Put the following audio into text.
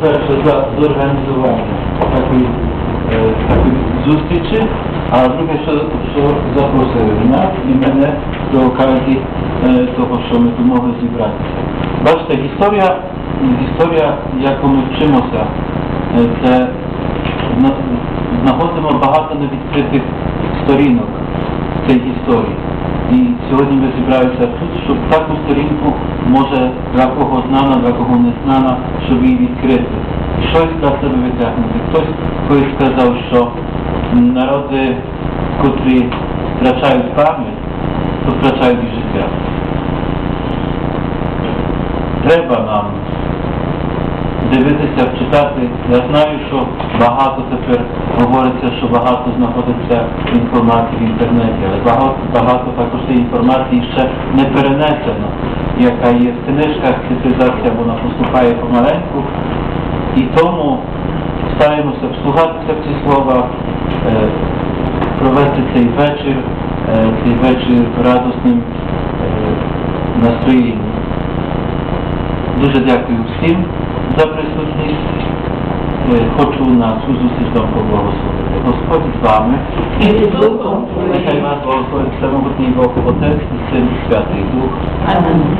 перше за зорганізування е, такої зустрічі, а друге, що, що запросили нас і мене до окazії е, того, що ми тут могли зібратися. Бачите, історія, історія, яку ми вчимося, е, це знаходимо багато невідкритих сторінок цій історії. І сьогодні ми зібралися тут, щоб таку сторінку, може, для кого знана, для кого не знана, щоб її відкрити. Щось для себе витягнути. Хтось колись сказав, що народи, котрі втрачають пам'ять, то втрачають життя. Треба нам дивитися, читати. Я знаю, що багато тепер говориться, що багато знаходиться інформації в інтернеті, але багато, багато також цієї інформації ще не перенесено, яка є в книжках, цифризація вона поступає помаленьку. І тому стараємося вслухатися в ці слова, е, провести цей вечір, е, цей вечір радосним е, настроєнням. Дуже дякую всім за присутність. Е, Хочу на цю зустріч вам поблагословити. Господь з вами. І з Духом Твоїм. Нехай вас благословить всемогутній Бог, Отець і Син, і Святий Дух. Амінь.